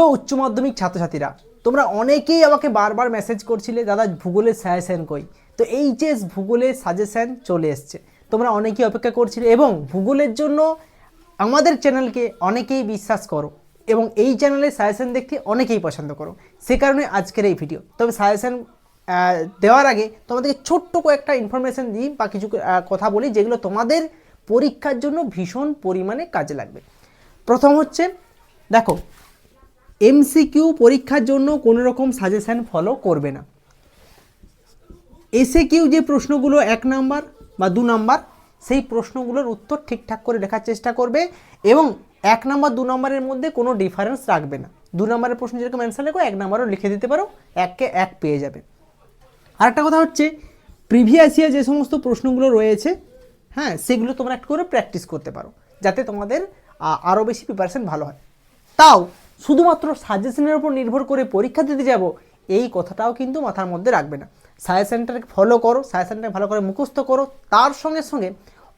প্রিয় উচ্চ মাধ্যমিক ছাত্রছাত্রীরা, তোমরা অনেকেই আমাকে বারবার মেসেজ করছিলে, দাদা, ভূগোলের সাজেশন কই? তো এইচএস ভূগোলের সাজেশন চলে এসছে। তোমরা অনেকেই অপেক্ষা করছিলে এবং ভূগোলের জন্য আমাদের চ্যানেলকে অনেকেই বিশ্বাস করো এবং এই চ্যানেলের সাজেশন দেখতে অনেকেই পছন্দ করো। সে কারণে আজকের এই ভিডিও তবে সাজেশন দেওয়ার আগে তোমাদেরকে ছোট্ট কয়েকটা ইনফরমেশন দিই বা কিছু কথা বলি, যেগুলো তোমাদের পরীক্ষার জন্য ভীষণ পরিমাণে কাজে লাগবে। প্রথম হচ্ছে, দেখো এমসিকিউ পরীক্ষার জন্য কোনো রকম সাজেশন ফলো করবে না। এসে কিউ যে প্রশ্নগুলো এক নাম্বার বা দু নাম্বার, সেই প্রশ্নগুলোর উত্তর ঠিকঠাক করে লেখার চেষ্টা করবে এবং এক নাম্বার, দু নম্বরের মধ্যে কোনো ডিফারেন্স রাখবে না। দু নম্বরের প্রশ্ন যেরকম অ্যান্সার লেখো, এক নাম্বারও লিখে দিতে পারো এককে এক পেয়ে যাবে। আরেকটা কথা হচ্ছে প্রিভিয়াস ইয়ার যে সমস্ত প্রশ্নগুলো রয়েছে হ্যাঁ সেগুলো তোমরা একটু করে প্র্যাকটিস করতে পারো, যাতে তোমাদের আরও বেশি প্রিপারেশন ভালো হয়। তাও শুধুমাত্র সাজেশনের উপর নির্ভর করে পরীক্ষা দিতে যাব, এই কথাটাও কিন্তু মাথার মধ্যে রাখবে না। সাজেশনটাকে ফলো করো সাজেশনটাকে ভালো করে মুখস্থ করো। তার সঙ্গে সঙ্গে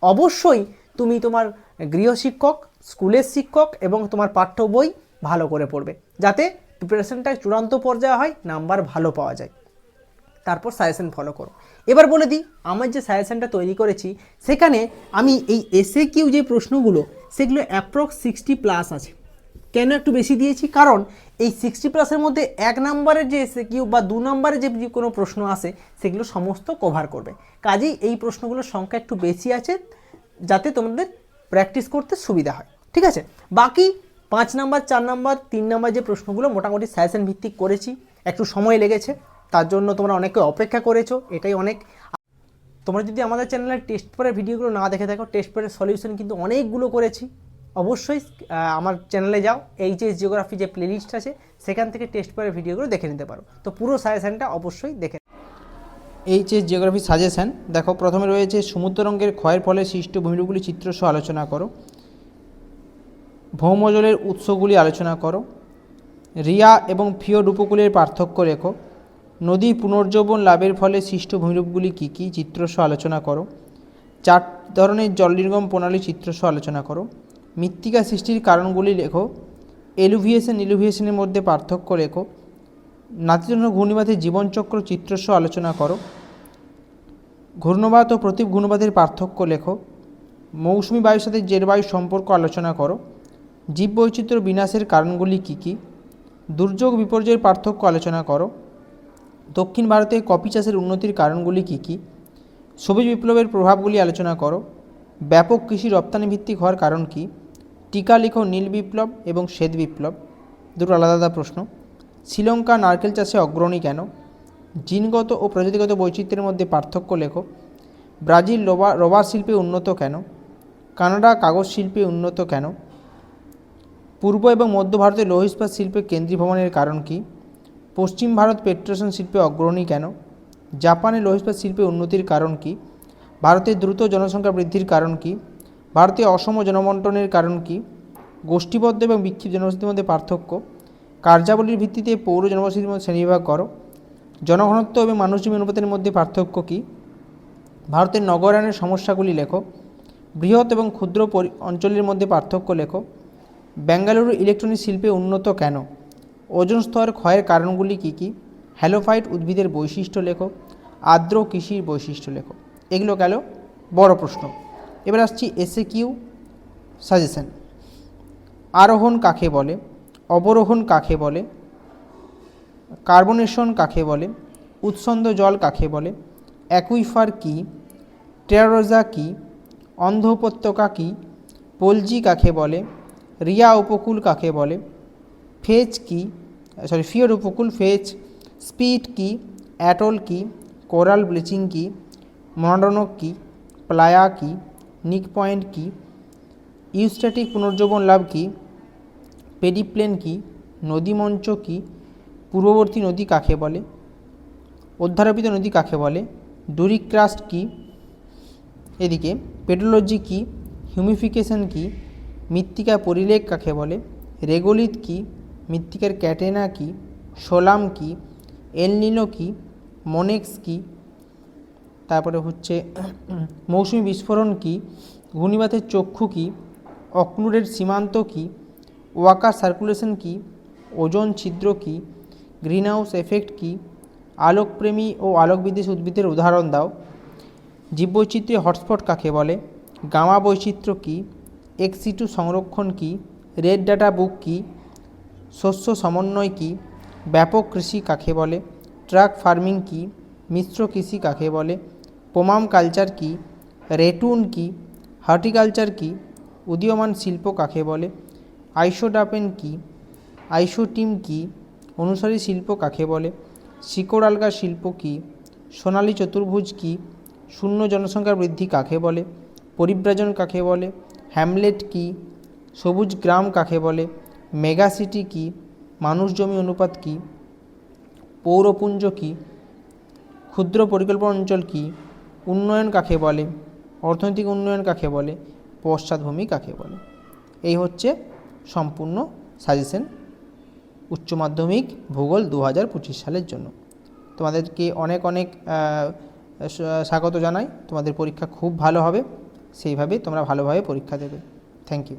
অবশ্যই তুমি তোমার গৃহশিক্ষক স্কুলের শিক্ষক এবং তোমার পাঠ্য বই ভালো করে পড়বে, যাতে প্রিপারেশনটা চূড়ান্ত পর্যায়ে হয় নাম্বার ভালো পাওয়া যায়। তারপর সাজেশন ফলো করো। এবার বলে দিই আমার যে সাজেশনটা তৈরি করেছি, সেখানে আমি এই এসএ কিউ যে প্রশ্নগুলো, সেগুলো অ্যাপ্রক্স সিক্সটি প্লাস আছে। কেন একটু বেশি দিয়েছি? কারণ এই সিক্সটি প্লাসের মধ্যে এক নম্বরের যে এসএ কিউ বা দু নম্বরের যে যে কোনো প্রশ্ন আসে, সেগুলো সমস্ত কভার করবে। কাজেই এই প্রশ্নগুলোর সংখ্যা একটু বেশি আছে, যাতে তোমাদের প্র্যাকটিস করতে সুবিধা হয়। ঠিক আছে? বাকি পাঁচ নাম্বার, চার নাম্বার, তিন নাম্বার যে প্রশ্নগুলো মোটামুটি সাজেশন ভিত্তিক করেছি, একটু সময় লেগেছে, তার জন্য তোমরা অনেকে অপেক্ষা করেছ, এটাই অনেক। তোমরা যদি আমাদের চ্যানেলের টেস্ট পরের ভিডিওগুলো না দেখে থাকো টেস্ট পরের সলিউশন কিন্তু অনেকগুলো করেছি। অবশ্যই আমার চ্যানেলে যাও এইচএস জিওগ্রাফি যে প্লেলিস্ট আছে, সেখান থেকে টেস্ট পরের ভিডিওগুলো দেখে নিতে পারো। তো পুরো সাজেশনটা অবশ্যই দেখে এইচএস জিওগ্রাফি সাজেশন দেখো, প্রথমে রয়েছে সমুদ্ররঙ্গের ক্ষয়ের ফলে সৃষ্ট ভূমিরূপগুলি চিত্রসহ আলোচনা করো। ভৌমজলের উৎসগুলি আলোচনা করো। রিয়া এবং ফিওড উপকূলের পার্থক্য লেখো নদী পুনর্জীবন লাভের ফলে সৃষ্ট ভূমিরূপগুলি কী কী চিত্রসহ আলোচনা করো। চার ধরনের জল নির্গম প্রণালী চিত্রসহ আলোচনা করো। মৃত্তিকা সৃষ্টির কারণগুলি লেখো, এলুভিয়েশন, ইলুভিয়েশনের মধ্যে পার্থক্য লেখো, নাতিজন্য ঘূর্ণিবাদের জীবনচক্র, চিত্রসহ আলোচনা করো ঘূর্ণবাদ ও প্রতীপ ঘূর্ণবাতের পার্থক্য লেখো, মৌসুমি বায়ুর সাথে জেরবায়ু সম্পর্ক আলোচনা করো, জীববৈচিত্র্য বিনাশের কারণগুলি কী কী, দুর্যোগ বিপর্যয়ের পার্থক্য আলোচনা করো, দক্ষিণ ভারতে কফি চাষের উন্নতির কারণগুলি কী কী, সবুজ বিপ্লবের প্রভাবগুলি আলোচনা করো, ব্যাপক কৃষি রপ্তানি ভিত্তিক হওয়ার কারণ কী টিকা লিখো নীল বিপ্লব এবং শ্বেত বিপ্লব। দুটো আলাদা আলাদা প্রশ্ন। শ্রীলঙ্কা নারকেল চাষে অগ্রণী কেন? জিনগত ও প্রজাতিগত বৈচিত্র্যের মধ্যে পার্থক্য লেখো। ব্রাজিল রবা, রবার শিল্পে উন্নত কেন? কানাডা কাগজ শিল্পে উন্নত কেন? পূর্ব এবং মধ্য ভারতের লৌহ ইস্পাত শিল্পে কেন্দ্রীভবনের কারণ কী? পশ্চিম ভারত পেট্রোশন শিল্পে অগ্রণী কেন? জাপানে লৌহ ইস্পাত শিল্পে উন্নতির কারণ কী? ভারতের দ্রুত জনসংখ্যা বৃদ্ধির কারণ কী? ভারতে অসম জনবন্টনের কারণ কী? গোষ্ঠীবদ্ধ এবং বিক্ষিপ্ত জনবসতির মধ্যে পার্থক্য? কার্যাবলীর ভিত্তিতে পৌর জনবসতির মধ্যে শ্রেণীবিভাগ করো। জনঘনত্ব এবং মানুষজীবী অনুপাতের মধ্যে পার্থক্য কী? ভারতের নগরায়নের সমস্যাগুলি লেখো। বৃহৎ এবং ক্ষুদ্র অঞ্চলের মধ্যে পার্থক্য লেখো। বেঙ্গালুরু ইলেকট্রনিক শিল্পে উন্নত কেন? ওজন স্তর ক্ষয়ের কারণগুলি কী কী? হ্যালোফাইট উদ্ভিদের বৈশিষ্ট্য লেখো। আর্দ্র কৃষির বৈশিষ্ট্য লেখো। এগুলো গেল বড় প্রশ্ন। এবার আসছি এসে কিউ সাজেশন আরোহণ কাকে বলে? অবরোহণ কাকে বলে? কার্বনেশন কাকে বলে? উৎসন্দ জল কাকে বলে? অ্যাকুইফার কী? টেরোজা কী? অন্ধ উপত্যকা কী? পলজি কাকে বলে? রিয়া উপকূল কাকে বলে? ফেজ কি? সরি ফিওর উপকূল, ফেজ। স্পিড কি? অ্যাটল কি? কোরাল ব্লিচিং কি? মনোডনক কি? প্লায়া কি? নিক পয়েন্ট কি? ইউস্ট্যাটিক পুনর্জীবন লাভ কি? পেডিপ্লেন কি? নদীমঞ্চ কি? পূর্ববর্তী নদী কাকে বলে? অধ্যারোপিত নদী কাকে বলে? ডুরিক্রাস্ট কি? এদিকে পেডোলজি কি? হিউমিফিকেশন কি? মৃত্তিকা পরিলেখ কাকে বলে? রেগোলিত কি? মৃত্তিকার ক্যাটেনা কি? সোলাম কি? এলনিনো কি? মনেক্স কি? তারপরে হচ্ছে, মৌসুমি বিস্ফোরণ কি? ঘূর্ণিবাতের চক্ষু কি? অক্নুরের সীমান্ত কি? ওয়াকার সার্কুলেশন কি? ওজন ছিদ্র কী? গ্রিনহাউস এফেক্ট কী? আলোকপ্রেমী ও আলোকবিদেশী উদ্ভিদের উদাহরণ দাও। জীববৈচিত্র্যে হটস্পট কাকে বলে? গামা বৈচিত্র্য কী? এক্সিটু সংরক্ষণ কী? রেড ডাটা বুক কী? শস্য সমন্বয় কী? ব্যাপক কৃষি কাকে বলে? ট্রাক ফার্মিং কী? মিশ্র কৃষি কাকে বলে? পোমাম কালচার কী? রেটুন কি? হর্টিকালচার কী? উদীয়মান শিল্প কাকে বলে? আইসোডাপেন কী? আইসোটিম কী? অনুসারী শিল্প কাকে বলে? শিকড় আলগা শিল্প কী? সোনালী চতুর্ভুজ কি? শূন্য জনসংখ্যা বৃদ্ধি কাকে বলে? পরিব্রাজন কাকে বলে? হ্যামলেট কী? সবুজ গ্রাম কাকে বলে? মেগাসিটি কী? মানুষ জমি অনুপাত কী? পৌরপুঞ্জ কী? ক্ষুদ্র পরিকল্পনা অঞ্চল কী? উন্নয়ন কাকে বলে? অর্থনৈতিক উন্নয়ন কাকে বলে? পশ্চাৎভূমি কাকে বলে? এই হচ্ছে সম্পূর্ণ সাজেশন উচ্চ মাধ্যমিক ভূগোল দু হাজার পঁচিশ সালের জন্য। তোমাদেরকে অনেক অনেক স্বাগত জানাই। তোমাদের পরীক্ষা খুব ভালো হবে। সেইভাবে তোমরা ভালোভাবে পরীক্ষা দেবে। Thank you